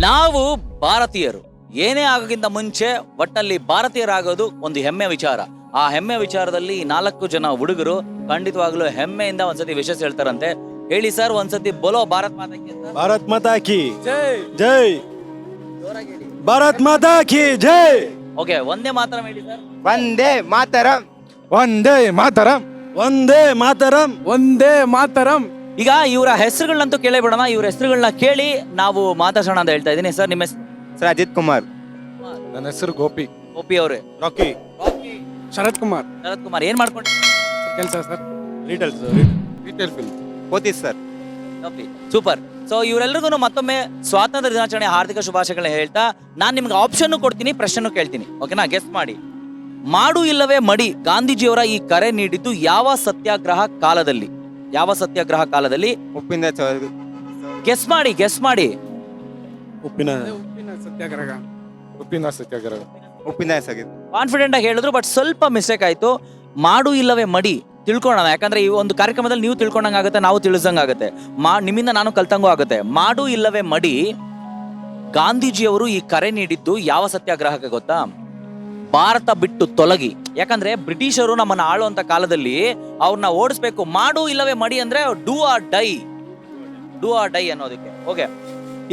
ನಾವು ಭಾರತೀಯರು. ಏನೇ ಆಗೋಕ್ಕಿಂತ ಮುಂಚೆ ಒಟ್ಟಲ್ಲಿ ಭಾರತೀಯರಾಗೋದು ಒಂದು ಹೆಮ್ಮೆ ವಿಚಾರ. ಆ ಹೆಮ್ಮೆ ವಿಚಾರದಲ್ಲಿ ಈ ನಾಲ್ಕು ಜನ ಹುಡುಗರು ಖಂಡಿತವಾಗ್ಲೂ ಹೆಮ್ಮೆಯಿಂದ ಒಂದ್ಸತಿ ವಿಶೇಷ ಹೇಳ್ತಾರಂತೆ. ಹೇಳಿ ಸರ್ ಒಂದ್ಸತಿ ಬೋಲೋ ಭಾರತ್ ಮಾತಾಕಿ ಭಾರತ್ ಮಾತಾಕಿ ಜೈ. ಜೈ. ಭಾರತ್ ಮಾತಾಕಿ ಜೈ. ಓಕೆ ಒಂದೇ ಮಾತ್ರ ಹೇಳಿ ಸರ್. ಒಂದೇ ಮಾತರಂ. ಒಂದೇ ಮಾತರಂ. ಒಂದೇ ಮಾತರಂ. ಒಂದೇ ಮಾತರಂ. ಈಗ ಇವರ ಹೆಸರುಗಳನ್ನಂತೂ ಕೇಳೇ ಬಿಡೋಣ ಇವ್ರ ಹೆಸರುಗಳನ್ನ ಕೇಳಿ ನಾವು ಮಾತಾಡೋಣ ಅಂತ ಹೇಳ್ತಾ ಇದ್ದೀನಿ. ಸರ್ ನಿಮ್ಮ ಹೆಸರು ಸರ್ ಅಜಿತ್ ಕುಮಾರ್. ನನ್ನ ಹೆಸರು ಗೋಪಿ. ಗೋಪಿ ಅವರೇ. ರಾಕಿ. ಶರತ್ ಕುಮಾರ್. ಶರತ್ ಕುಮಾರ್ ಏನ್ ಮಾಡ್ಕೊಂಡು ಕೆಲಸ sir. Retails retail field Pothys sir super. So ಇವರೆಲ್ಲರಿಗೂ ಮತ್ತೊಮ್ಮೆ ಸ್ವಾತಂತ್ರ್ಯ ದಿನಾಚರಣೆ ಹಾರ್ದಿಕ ಶುಭಾಶಯಗಳನ್ನ ಹೇಳ್ತಾ ನಾನು ನಿಮ್ಗೆ ಆಪ್ಷನ್ ಕೊಡ್ತೀನಿ ಪ್ರಶ್ನೆ ಕೇಳ್ತೀನಿ. ಓಕೆನಾ ಗೆಸ್ಟ್ ಮಾಡಿ. ಮಾಡು ಇಲ್ಲವೇ ಮಡಿ. ಗಾಂಧೀಜಿಯವರ ಈ ಕರೆ ನೀಡಿದ್ದು ಯಾವ ಸತ್ಯಾಗ್ರಹ ಕಾಲದಲ್ಲಿ? ಯಾವ ಸತ್ಯಾಗ್ರಹ ಕಾಲದಲ್ಲಿ? ಉಪ್ಪಿನ ಗೆಸ್ ಮಾಡಿ ಗೆಸ್ ಮಾಡಿ. ಉಪ್ಪಿನ ಉಪ್ಪಿನ ಸತ್ಯಾಗ್ರಹ. ಉಪ್ಪಿನ ಸತ್ಯಾಗ್ರಹ. ಉಪ್ಪಿನ ಕಾನ್ಫಿಡೆಂಟ್ ಆಗಿ ಹೇಳಿದ್ರು ಬಟ್ ಸ್ವಲ್ಪ ಮಿಸ್ಟೇಕ್ ಆಯ್ತು. ಮಾಡು ಇಲ್ಲವೇ ಮಡಿ. ತಿಳ್ಕೊಳ್ಳೋಣ ಯಾಕಂದ್ರೆ ಈ ಒಂದು ಕಾರ್ಯಕ್ರಮದಲ್ಲಿ ನೀವು ತಿಳ್ಕೊಂಡಂಗೆ ಆಗುತ್ತೆ ನಾವು ತಿಳಿಸಂಗ ಆಗುತ್ತೆ. ಮಾ ನಿಮ್ಮಿಂದ ನಾನು ಕಲ್ತಂಗೂ ಆಗುತ್ತೆ. ಮಾಡು ಇಲ್ಲವೇ ಮಡಿ. ಗಾಂಧೀಜಿಯವರು ಈ ಕರೆ ನೀಡಿದ್ದು ಯಾವ ಸತ್ಯಾಗ್ರಹಕ್ಕೆ ಗೊತ್ತಾ? ಭಾರತ ಬಿಟ್ಟು ತೊಲಗಿ. ಯಾಕಂದ್ರೆ ಬ್ರಿಟಿಷರು ನಮ್ಮನ್ನ ಆಳುವಂತ ಕಾಲದಲ್ಲಿ ಅವ್ರನ್ನ ಓಡಿಸ್ಬೇಕು ಮಾಡು ಇಲ್ಲವೇ ಮಡಿ ಅಂದ್ರೆ do or die. Do or die ಅನ್ನೋದಕ್ಕೆ. ಓಕೆ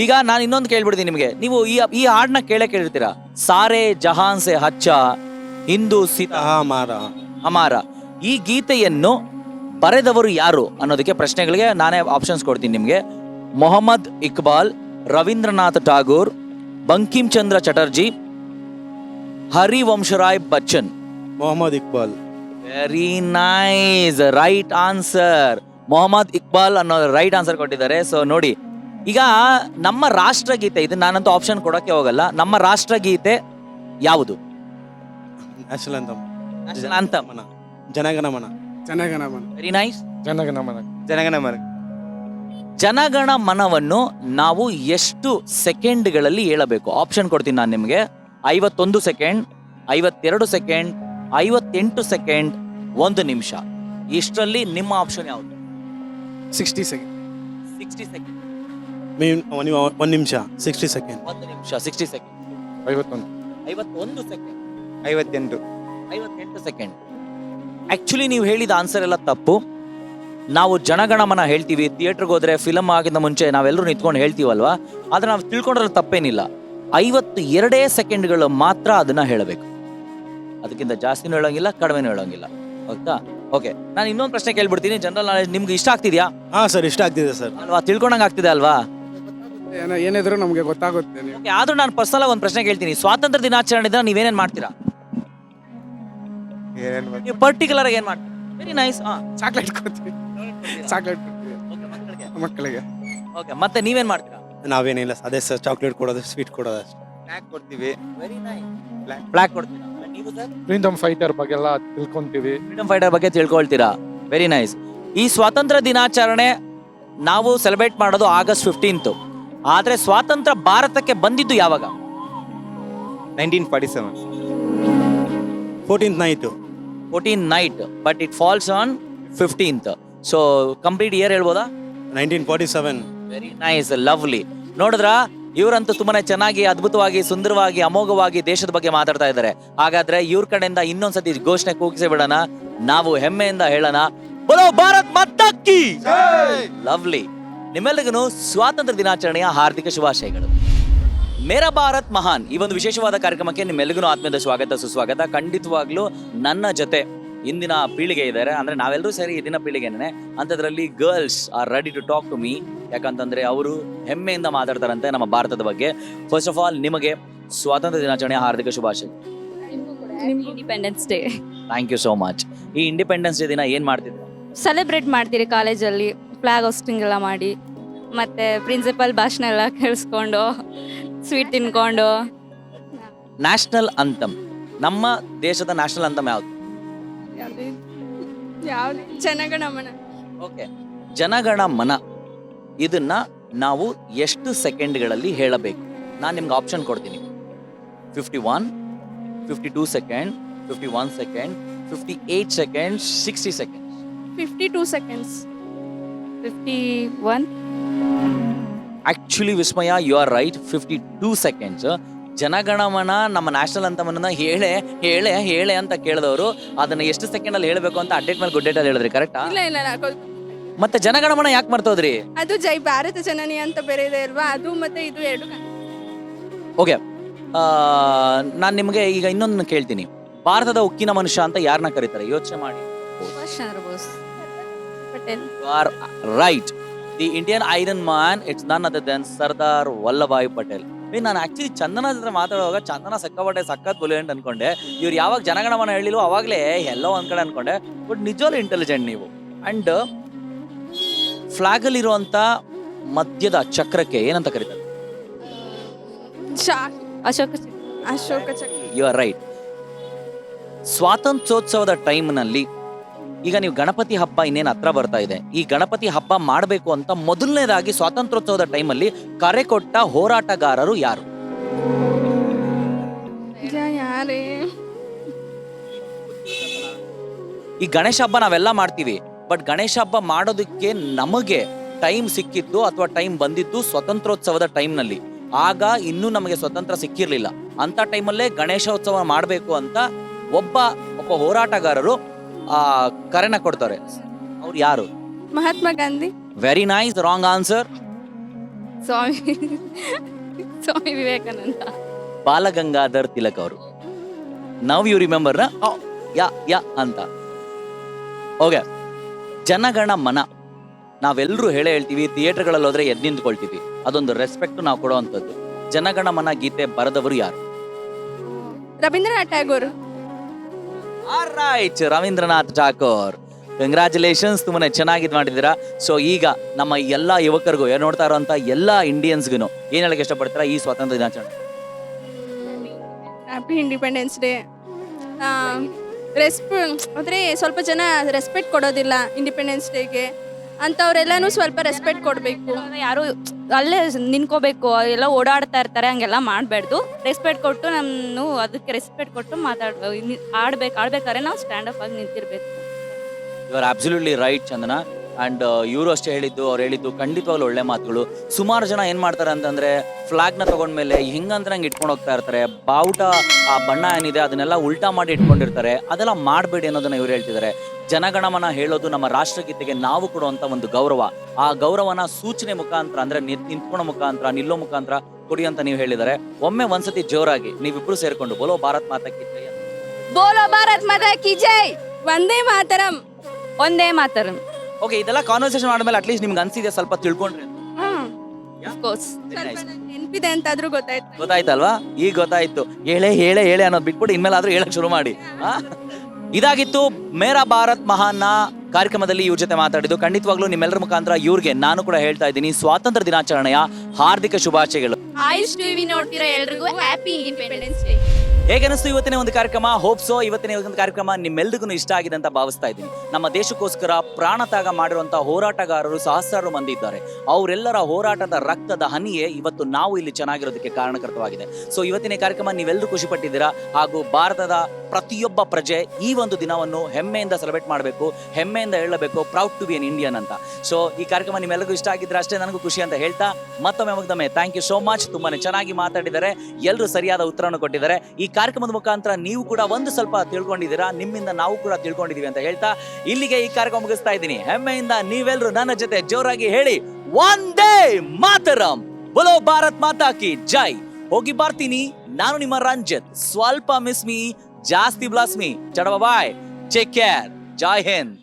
ಈಗ ನಾನು ಇನ್ನೊಂದು ಕೇಳ್ಬಿಡ್ತೀನಿ ನಿಮಗೆ. ನೀವು ಈ ಈ ಹಾಡನ್ನ ಕೇಳೇ ಕೇಳಿರ್ತೀರಾ? ಸಾರೆ ಜಹಾನ್ ಸೆ ಹಚ್ಚ ಹಿಂದೂ ಸೀತಾ ಅಮಾರ ಅಮಾರ ಈ ಗೀತೆಯನ್ನು ಬರೆದವರು ಯಾರು ಅನ್ನೋದಕ್ಕೆ ಪ್ರಶ್ನೆಗಳಿಗೆ ನಾನೇ ಆಪ್ಷನ್ಸ್ ಕೊಡ್ತೀನಿ ನಿಮಗೆ. Mohammad Iqbal Rabindranath Tagore Bankim Chandra Chatterjee Harivanshrai Bachchan. Mohammad Iqbal. Very nice right answer Mohammad Iqbal ಅನ್ನೋ ರೈಟ್ ಆನ್ಸರ್ ಕೊಟ್ಟಿದ್ದಾರೆ. ಸೊ ನೋಡಿ ಈಗ ನಮ್ಮ ರಾಷ್ಟ್ರಗೀತೆ ಇದು ನಾನಂತೂ ಆಪ್ಷನ್ ಕೊಡೋಕೆ ಹೋಗಲ್ಲ. ನಮ್ಮ ರಾಷ್ಟ್ರಗೀತೆ ಯಾವುದು? ನ್ಯಾಷನಲ್ ಅಂತ National anthem. Mana. Janaganamana. Janaganamana. Very nice Janaganamana. Janagana Mana Janagana ಮನವನ್ನು ನಾವು ಎಷ್ಟು ಸೆಕೆಂಡ್ಗಳಲ್ಲಿ ಹೇಳಬೇಕು? ಆಪ್ಷನ್ ಕೊಡ್ತೀನಿ ನಾನು ನಿಮಗೆ. ಐವತ್ತೊಂದು ಸೆಕೆಂಡ್ ಐವತ್ತೆರಡು ಸೆಕೆಂಡ್ ಐವತ್ತೆಂಟು ಸೆಕೆಂಡ್ ಒಂದು ನಿಮಿಷ. ಇಷ್ಟರಲ್ಲಿ ನಿಮ್ಮ ಆಪ್ಷನ್ ಯಾವುದು? Sixty second. Sixty second. ನೀವು ಒಂದು ನಿಮಿಷ ಸಿಕ್ಸ್ಟಿ ಸೆಕೆಂಡ್. ಒಂದು ನಿಮಿಷ ಸಿಕ್ಸ್ಟಿ ಸೆಕೆಂಡ್. ಐವತ್ತೊಂದು. ಐವತ್ತೊಂದು ಸೆಕೆಂಡ್. ಐವತ್ತೆಂಟು. ಐವತ್ತೆಂಟು ಸೆಕೆಂಡ್. ಆಕ್ಚುಲಿ ನೀವು ಹೇಳಿದ ಆನ್ಸರ್ ಎಲ್ಲ ತಪ್ಪು. ನಾವು ಜನಗಣಮನ ಹೇಳ್ತೀವಿ ಥಿಯೇಟರ್ಗೆ ಹೋದ್ರೆ ಫಿಲಮ್ ಆಗಿಂದ ಮುಂಚೆ ನಾವೆಲ್ಲರೂ ನಿಂತ್ಕೊಂಡು ಹೇಳ್ತೀವಲ್ವಾ? ಆದ್ರೆ ನಾವು ತಿಳ್ಕೊಂಡ್ರಲ್ಲಿ ತಪ್ಪೇನಿಲ್ಲ. ಐವತ್ತು ಎರಡೇ ಸೆಕೆಂಡ್ಗಳು ಮಾತ್ರ ಅದನ್ನ ಹೇಳಬೇಕು. ಅದಕ್ಕಿಂತ ಜಾಸ್ತಿನೂ ಹೇಳೋಂಗಿಲ್ಲ ಕಡಿಮೆನೂ ಹೇಳೋಂಗಿಲ್ಲ. Okay okay. ನಾನು ಇನ್ನೊಂದು ಪ್ರಶ್ನೆ ಕೇಳ್ಬಿಡ್ತೀನಿ. ಜನರಲ್ ನಾಲೆಜ್ ನಿಮ್ಗೆ ಇಷ್ಟ ಆಗ್ತಿದ್ಯಾ? ಹಾ ಸರ್ ಇಷ್ಟ ಆಗ್ತಿದೆ ಸರ್. ಅಲ್ವಾ? ತಿಳ್ಕೊಂಡಂಗೆ ಆಗ್ತಿದೆ ಅಲ್ವಾ? ಏನೋ ಏನಿದ್ರು ನಮಗೆ ಗೊತ್ತಾಗುತ್ತೆ ನೀವು. ಓಕೆ ಆದ್ರೂ ನಾನು ಪರ್ಸನಲ್ ಒಂದು ಪ್ರಶ್ನೆ ಕೇಳ್ತೀನಿ. ಸ್ವಾತಂತ್ರ್ಯ ದಿನಾಚರಣೆ ದಿನ ನೀವೇನೇನ್ ಮಾಡ್ತೀರಾ? ಏನೇನ್ ಮಾಡ್- ನೀವು ಪರ್ಟಿಕ್ಯುಲರ್ ಆಗಿ ಏನ್ ಮಾಡ್ತೀರಾ? ವೆರಿ ನೈಸ್ ಹಾಂ. ಚಾಕ್ಲೇಟ್ ಕೊಡ್ತೀವಿ. ಚಾಕ್ಲೇಟ್ ಕೊಡ್ತೀವಿ. ಮಕ್ಕಳಿಗೆ. ಓಕೆ ಮತ್ತೆ ನೀವೇನ್ ಮಾಡ್ತೀರಾ? ನಾವೇನಿಲ್ಲ ಅದೇ ಸರ್ ಚಾಕ್ಲೇಟ್ ಕೊಡೋದು ಸ್ವೀಟ್ ಕೊಡೋದು ಅಷ್ಟೇ. ಕೊಡ್ತೀವಿ. Very nice Black. ಬ್ಲಾಕ್ ನೀವು ಸರ್ ಫ್ರೀಡಮ್ ಫೈಟರ್ ಬಗ್ಗೆ ಎಲ್ಲ ತಿಳ್ಕೊಂತೀವಿ. ಫ್ರೀಡಮ್ ಫೈಟರ್ ಬಗ್ಗೆ ತಿಳ್ಕೊಳ್ತೀರಾ? ವೆರಿ ನೈಸ್ ಈ ಸ್ವಾತಂತ್ರ್ಯ ದಿನಾಚರಣೆ ನಾವು ಸೆಲೆಬ್ರೇಟ್ ಮಾಡೋದು ಆಗಸ್ಟ್ ಫಿಫ್ಟೀನ್ತ್ ಆದ್ರೆ ಸ್ವಾತಂತ್ರ್ಯ ಭಾರತಕ್ಕೆ ಬಂದಿದ್ದು ಯಾವಾಗ? Nineteen forty seven fourteen night fourteen night but it falls on fifteenth so complete year ಹೇಳ್ಬೋದಾ? Nineteen forty seven very nice lovely ನೋಡಿದ್ರ? ಇವರಂತೂ ತುಂಬಾನೇ ಚೆನ್ನಾಗಿ, ಅದ್ಭುತವಾಗಿ, ಸುಂದರವಾಗಿ, ಅಮೋಘವಾಗಿ ದೇಶದ ಬಗ್ಗೆ ಮಾತಾಡ್ತಾ ಇದ್ದಾರೆ. ಹಾಗಾದ್ರೆ ಇವ್ರ ಕಡೆಯಿಂದ ಇನ್ನೊಂದ್ಸತಿ ಘೋಷಣೆ ಕೂಗಿಸಿ ಬಿಡೋಣ. ನಾವು ಹೆಮ್ಮೆಯಿಂದ ಹೇಳೋಣ. ಬರೋ ಭಾರತ್ ಮತ್ತಕ್ಕಿ ಲವ್ಲಿ ನಿಮ್ಮೆಲ್ಲರಿಗೂ ಸ್ವಾತಂತ್ರ್ಯ ದಿನಾಚರಣೆಯ ಹಾರ್ದಿಕ ಶುಭಾಶಯಗಳು. ಮೇರ ಭಾರತ್ ಮಹಾನ್ ಈ ಒಂದು ವಿಶೇಷವಾದ ಕಾರ್ಯಕ್ರಮಕ್ಕೆ ನಿಮ್ಮೆಲ್ಲರಿಗೂ ಆತ್ಮೀಯದ ಸ್ವಾಗತ, ಸುಸ್ವಾಗತ. ಖಂಡಿತವಾಗ್ಲೂ ನನ್ನ ಜೊತೆ ಇಂದಿನ ಪೀಳಿಗೆ ಇದ್ದಾರೆ. ಅಂದ್ರೆ ನಾವೆಲ್ಲರೂ ಸೇರಿ ಇಂದಿನ ಪೀಳಿಗೆನೇ. ಅಂತದ್ರಲ್ಲಿ girls are ready to talk to me ಯಾಕಂತಂದ್ರೆ ಅವರು ಹೆಮ್ಮೆಯಿಂದ ಮಾತಾಡ್ತಾರಂತೆ ನಮ್ಮ ಭಾರತದ ಬಗ್ಗೆ. ಫಸ್ಟ್ ಆಫ್ ಆಲ್ ನಿಮಗೆ ಸ್ವಾತಂತ್ರ್ಯ ದಿನಾಚರಣೆ ಹಾರ್ದಿಕ ಶುಭಾಶಯ. Independence day thank you so much ಈ ಇಂಡಿಪೆಂಡೆನ್ಸ್ ಡೇ ದಿನ ಏನ್ ಮಾಡ್ತಿದ್ರು? ಸೆಲೆಬ್ರೇಟ್ ಮಾಡ್ತೀರಿ ಕಾಲೇಜಲ್ಲಿ. ಫ್ಲಾಗ್ ಹೋಸ್ಟಿಂಗ್ ಎಲ್ಲ ಮಾಡಿ. ಮತ್ತೆ ಪ್ರಿನ್ಸಿಪಲ್ ಭಾಷಣ ಎಲ್ಲ ಕೇಳಿಸ್ಕೊಂಡು ಸ್ವೀಟ್ ತಿನ್ಕೊಂಡು. ನ್ಯಾಷನಲ್ ಅಂತಮ್ ನಮ್ಮ ದೇಶದ ನ್ಯಾಷನಲ್ ಅಂತಮ್ ಯಾವ್ದು? ಜನಗಣ ಮನ. ಓಕೆ ಜನಗಣ ಮನ. ಇದನ್ನ ನಾವು ಎಷ್ಟು ಸೆಕೆಂಡ್ಗಳಲ್ಲಿ ಹೇಳಬೇಕು. ನಾನು ನಿಮ್ಗೆ ಆಪ್ಷನ್ ಕೊಡ್ತೀನಿ. Fifty one fifty two second fifty one second fifty eight second sixty second fifty two seconds fifty one actually Vismaya you are right fifty two seconds Janaganamana ನಮ್ಮ ನ್ಯಾಷನಲ್ ಅಂತಮನ್ನ ಹೇಳೆ ಹೇಳೆ ಹೇಳೆ ಅಂತ ಕೇಳಿದವರು. ಅದನ್ನ ಎಷ್ಟು ಸೆಕೆಂಡ್ ಅಲ್ಲಿ ಹೇಳಬೇಕು ಅಂತ ಅಡ್ಡೇಟ್ ಮೇಲೆ ಗುಡ್ಡೇಟ್ ಅಲ್ಲಿ ಹೇಳಿದ್ರಿ ಕರೆಕ್ಟಾ ಇಲ್ಲ ಇಲ್ಲ. ಮತ್ತೆ ಜನಗಣಮನ ಯಾಕೆ ಮರ್ತೋದ್ರಿ? ಅದು ಜೈ ಭಾರತ ಜನನಿ ಅಂತ ಬೇರೆ ಇದೆ ಅಲ್ವಾ? ಅದು ಮತ್ತೆ ಇದು ಎರಡು ಓಕೆ. ನಾನು ನಿಮಗೆ ಈಗ ಇನ್ನೊಂದು ಕೇಳ್ತೀನಿ. ಭಾರತದ ಉಕ್ಕಿನ ಮನುಷ್ಯ ಅಂತ ಯಾರನ್ನ ಕರೀತಾರೆ? ಯೋಚನೆ ಮಾಡಿ. Patel. Are right the Indian iron man it's none other than Sardar Vallabhbhai Patel ನಾನು ಆಕ್ಚುಲಿ ಚಂದನ ಜೊತೆ ಮಾತಾಡುವಾಗ ಚಂದನ ಸಕ್ಕಪಟ್ಟೆ ಸಖತ್ ಅಂತ ಅನ್ಕೊಂಡೆ. ಇವ್ರು ಯಾವಾಗ ಜನಗಣಮನ ಹೇಳಿಲ್ವೋ ಅವಾಗಲೇ ಎಲ್ಲೋ ಒಂದ್ ಕಡೆ ಅನ್ಕೊಂಡೆ. ಬಟ್ ನಿಜವಾಗ್ಲೂ ಇಂಟೆಲಿಜೆಂಟ್ ನೀವು. ಅಂಡ್ ಫ್ಲಾಗ್ ಅಲ್ಲಿ ಇರುವಂತ ಮಧ್ಯದ ಚಕ್ರಕ್ಕೆ ಏನಂತ ಕರೀತಾರೆ? Ashoka Chakra. Ashoka Chakra. You are right ಸ್ವಾತಂತ್ರ್ಯೋತ್ಸವದ ಟೈಮ್ನಲ್ಲಿ ಈಗ ನೀವು ಗಣಪತಿ ಹಬ್ಬ ಇನ್ನೇನು ಹತ್ರ ಬರ್ತಾ ಇದೆ. ಈ ಗಣಪತಿ ಹಬ್ಬ ಮಾಡಬೇಕು ಅಂತ ಮೊದಲನೇದಾಗಿ ಸ್ವಾತಂತ್ರ್ಯೋತ್ಸವದ ಟೈಮಲ್ಲಿ ಕರೆ ಕೊಟ್ಟ ಹೋರಾಟಗಾರರು ಯಾರೇ. ಈ ಗಣೇಶ ಹಬ್ಬ ನಾವೆಲ್ಲ ಮಾಡ್ತೀವಿ. ಬಟ್ ಗಣೇಶ ಹಬ್ಬ ಮಾಡೋದಕ್ಕೆ ನಮಗೆ ಟೈಮ್ ಸಿಕ್ಕಿದ್ದು ಅಥವಾ ಟೈಮ್ ಬಂದಿದ್ದು ಸ್ವತಂತ್ರೋತ್ಸವದ ಟೈಮ್ನಲ್ಲಿ. ಆಗ ಇನ್ನೂ ನಮಗೆ ಸ್ವತಂತ್ರ ಸಿಕ್ಕಿರಲಿಲ್ಲ. ಅಂತ ಟೈಮಲ್ಲೇ ಗಣೇಶೋತ್ಸವ ಮಾಡಬೇಕು ಅಂತ ಒಬ್ಬ ಒಬ್ಬ ಹೋರಾಟಗಾರರು ಆ ಕರೆನ ಕೊಡ್ತಾರೆ. ಅವ್ರು ಯಾರು? Mahatma Gandhi. Very nice wrong answer Swami Swami Vivekananda. Balagangadhar Tilak ಅವರು. Now? You remember ya ya ಅಂತ. ಓಕೆ ಜನಗಣ ಮನ. ನಾವೆಲ್ಲರೂ ಹೇಳೇ ಹೇಳ್ತೀವಿ ಥಿಯೇಟರ್ಗಳಲ್ಲಿ ಹೋದ್ರೆ ಎದ್ದು ನಿಂತ್ಕೊಳ್ತೀವಿ. ಅದೊಂದು ರೆಸ್ಪೆಕ್ಟ್ ನಾವು ಕೊಡುವಂಥದ್ದು ಜನಗಣ ಮನ ಗೀತೆ ಬರೆದವರು ಯಾರು? ರವೀಂದ್ರನಾಥ್ ಟ್ಯಾಗೋರ್. ರೈಟ್ ರವೀಂದ್ರನಾಥ್ ಟ್ಯಾಗೋರ್ ಕಂಗ್ರ್ಯಾಚುಲೇಷನ್ಸ್ ತುಂಬಾ ಚೆನ್ನಾಗಿ ಮಾಡಿದಿರಾ ಮಾಡಿದ್ದೀರಾ. ಸೊ ಈಗ ನಮ್ಮ ಎಲ್ಲಾ ಯುವಕರಿಗೂ ಏನ್ ನೋಡ್ತಾ ಇರೋಂತ ಎಲ್ಲಾ ಇಂಡಿಯನ್ಸ್ಗೂ ಏನ್ ಹೇಳಕ್ ಇಷ್ಟಪಡ್ತೀರಾ ಈ ಸ್ವಾತಂತ್ರ್ಯ ದಿನಾಚರಣೆ? ಹ್ಯಾಪಿ ಇಂಡಿಪೆಂಡೆನ್ಸ್ ಡೇ ರೆಸ್ಪ್ ಅಂದರೆ ಸ್ವಲ್ಪ ಜನ ರೆಸ್ಪೆಕ್ಟ್ ಕೊಡೋದಿಲ್ಲ ಇಂಡಿಪೆಂಡೆನ್ಸ್ ಡೇಗೆ ಅಂಥವ್ರೆಲ್ಲನೂ ಸ್ವಲ್ಪ ರೆಸ್ಪೆಕ್ಟ್ ಕೊಡಬೇಕು. ಯಾರು ಅಲ್ಲೇ ನಿಂತ್ಕೋಬೇಕು ಎಲ್ಲ ಓಡಾಡ್ತಾ ಇರ್ತಾರೆ ಹಂಗೆಲ್ಲ ಮಾಡಬಾರ್ದು. ರೆಸ್ಪೆಕ್ಟ್ ಕೊಟ್ಟು ನಾನು ಅದಕ್ಕೆ ರೆಸ್ಪೆಕ್ಟ್ ಕೊಟ್ಟು ಮಾತಾಡ್ಬೇಕು ಆಡ್ಬೇಕು ಆಡ್ಬೇಕಾದ್ರೆ ನಾವು ಸ್ಟ್ಯಾಂಡ್ ಅಪ್ ಆಗಿ ನಿಂತಿರ್ಬೇಕು. You are absolutely right Chandana and ಇವರು ಅಷ್ಟೇ ಹೇಳಿದ್ದು, ಅವ್ರು ಹೇಳಿದ್ದು ಖಂಡಿತವಾಗ್ಲೂ ಒಳ್ಳೆ ಮಾತುಗಳು. ಸುಮಾರು ಜನ ಏನ್ ಮಾಡ್ತಾರೆ ಅಂತಂದ್ರೆ ಫ್ಲಾಗ್ನ ತಗೊಂಡ್ಮೇಲೆ ಹಿಂಗಂದ್ರೆ ಹಂಗೆ ಇಟ್ಕೊಂಡು ಹೋಗ್ತಾ ಇರ್ತಾರೆ. ಬಾವುಟ, ಆ ಬಣ್ಣ ಏನಿದೆ, ಅದನ್ನೆಲ್ಲ ಉಲ್ಟಾ ಮಾಡಿ ಇಟ್ಕೊಂಡಿರ್ತಾರೆ. ಅದೆಲ್ಲ ಮಾಡಬೇಡಿ ಅನ್ನೋದನ್ನ ಇವ್ರು ಹೇಳ್ತಿದ್ದಾರೆ. ಜನಗಣಮನ ಹೇಳೋದು ನಮ್ಮ ರಾಷ್ಟ್ರಗೀತೆಗೆ ನಾವು ಕೊಡುವಂತ ಒಂದು ಗೌರವ. ಆ ಗೌರವನ ಸೂಚನೆ ಮುಖಾಂತರ, ಅಂದ್ರೆ ನಿಂತ್ಕೊಳೋ ಮುಖಾಂತರ, ನಿಲ್ಲೋ ಮುಖಾಂತರ ಕೊಡಿ ಅಂತ ನೀವು ಹೇಳಿದ್ದಾರೆ. ಒಮ್ಮೆ ಒಂದ್ಸತಿ ಜೋರಾಗಿ ನೀವಿಬ್ರು ಸೇರ್ಕೊಂಡು ಬೋಲೋ ಭಾರತ್ ಮಾತಾ ಕಿ ಜೈ. ಬೋಲೋ ಭಾರತ್ ಮಾತಾ ಕಿ ಜೈ. ವಂದೇ ಮಾತರಂ. ಒಂದೇ ಮಾತಾರ. ಓಕೆ ಇದೆಲ್ಲ ಕಾನ್ವರ್ಸೇಷನ್ ಮಾಡಿದ್ಮೇಲೆ ಅಟ್ಲೀಸ್ಟ್ ನಿಮ್ಗೆ ಅನ್ಸಿದೆ ಸ್ವಲ್ಪ ತಿಳ್ಕೊಂಡ್ರೆ. ನೆನ್ಪಿದೆ ಅಂತಾದ್ರೂ ಗೊತ್ತಾಯ್ತು. ಗೊತ್ತಾಯ್ತಲ್ವಾ? ಈಗ ಗೊತ್ತಾಯ್ತು. ಹೇಳೆ ಹೇಳೆ ಹೇಳೆ ಅನ್ನೋದು ಬಿಟ್ಬಿಟ್ಟು ಇನ್ಮೇಲೆ ಆದ್ರೂ ಹೇಳಕ್ ಶುರು ಮಾಡಿ. ಆ? ಇದಾಗಿತ್ತು ಮೇರಾ ಭಾರತ್ ಮಹಾನ್ನ ಕಾರ್ಯಕ್ರಮದಲ್ಲಿ ಇವ್ರ ಜೊತೆ ಮಾತಾಡಿದ್ದು. ಖಂಡಿತವಾಗ್ಲೂ ನಿಮ್ಮೆಲ್ಲರ ಮುಖಾಂತರ ಇವ್ರಿಗೆ ನಾನು ಕೂಡ ಹೇಳ್ತಾ ಇದ್ದೀನಿ. ಸ್ವಾತಂತ್ರ್ಯ ದಿನಾಚರಣೆಯ ಹಾರ್ದಿಕ ಶುಭಾಶಯಗಳು. ಆಯುಷ್ ಟಿವಿ ನೋಡ್ತೀರಾ ಎಲ್ರಿಗೂ ಹ್ಯಾಪಿ ಇಂಡಿಪೆಂಡೆನ್ಸ್ ಡೇ ಹೇಗನಿಸ್ತು ಇವತ್ತಿನ ಒಂದು ಕಾರ್ಯಕ್ರಮ? ಹೋಪ್ಸೋ ಇವತ್ತಿನ ಒಂದು ಕಾರ್ಯಕ್ರಮ ನಿಮ್ಮೆಲ್ರಿಗೂ ಇಷ್ಟ ಆಗಿದೆ ಅಂತ ಭಾವಿಸ್ತಾ ಇದ್ದೀನಿ. ನಮ್ಮ ದೇಶಕ್ಕೋಸ್ಕರ ಪ್ರಾಣ ಮಾಡಿರುವಂತಹ ಹೋರಾಟಗಾರರು ಸಹಸ್ರಾರು ಮಂದಿ ಇದ್ದಾರೆ. ಅವರೆಲ್ಲರ ಹೋರಾಟದ ರಕ್ತದ ಹನಿಯೇ ಇವತ್ತು ನಾವು ಇಲ್ಲಿ ಚೆನ್ನಾಗಿರೋದಕ್ಕೆ ಕಾರಣಕರ್ತವಾಗಿದೆ. ಸೊ ಇವತ್ತಿನ ಕಾರ್ಯಕ್ರಮ ನೀವೆಲ್ಲರೂ ಖುಷಿ ಪಟ್ಟಿದ್ದೀರಾ ಹಾಗೂ ಭಾರತದ ಪ್ರತಿಯೊಬ್ಬ ಪ್ರಜೆ ಈ ಒಂದು ದಿನವನ್ನು ಹೆಮ್ಮೆಯಿಂದ ಸೆಲೆಬ್ರೇಟ್ ಮಾಡಬೇಕು, ಹೆಮ್ಮೆಯಿಂದ ಹೇಳಬೇಕು proud to be an Indian ಅಂತ. ಸೊ ಈ ಕಾರ್ಯಕ್ರಮ ನಿಮ್ಮೆಲ್ಲರಿಗೂ ಇಷ್ಟ ಆಗಿದ್ರೆ ಅಷ್ಟೇ ನನಗೂ ಖುಷಿ ಅಂತ ಹೇಳ್ತಾ ಮತ್ತೊಮ್ಮೆ ಮಗದೊಮ್ಮೆ. ಥ್ಯಾಂಕ್ ಯು ಸೋ ಮಚ್ ತುಂಬಾನೇ ಚೆನ್ನಾಗಿ ಮಾತಾಡಿದರೆ ಎಲ್ಲರೂ ಸರಿಯಾದ ಉತ್ತರವನ್ನು ಕೊಟ್ಟಿದ್ದಾರೆ. ಈ ಕಾರ್ಯಕ್ರಮದ ಮುಖಾಂತರ ನೀವು ಕೂಡ ಒಂದು ಸ್ವಲ್ಪ ತಿಳ್ಕೊಂಡಿದ್ದೀರಾ? ನಿಮ್ಮಿಂದ ನಾವು ಕೂಡ ತಿಳ್ಕೊಂಡಿದೀವಿ ಅಂತ ಹೇಳ್ತಾ ಇಲ್ಲಿಗೆ ಈ ಕಾರ್ಯಕ್ರಮ ಮುಗಿಸ್ತಾ ಇದ್ದೀನಿ. ಹೆಮ್ಮೆಯಿಂದ ನೀವೆಲ್ಲರೂ ನನ್ನ ಜೊತೆ ಜೋರಾಗಿ ಹೇಳಿ. ಒಂದೇ ಮಾತರಂ. ಬಲೋ ಭಾರತ್ ಮಾತಾ ಕಿ ಜೈ. ಹೋಗಿ ಬರ್ತೀನಿ. ನಾನು ನಿಮ್ಮ ರಂಜಿತ್. ಸ್ವಲ್ಪ ಮಿಸ್ ಮೀ ಜಾಸ್ತಿ ಬ್ಲಾಸ್ಮಿ ಚಡವ ಬಾಯ್ ಟೇಕ್ ಕೇರ್ ಜೈ ಹಿಂದ್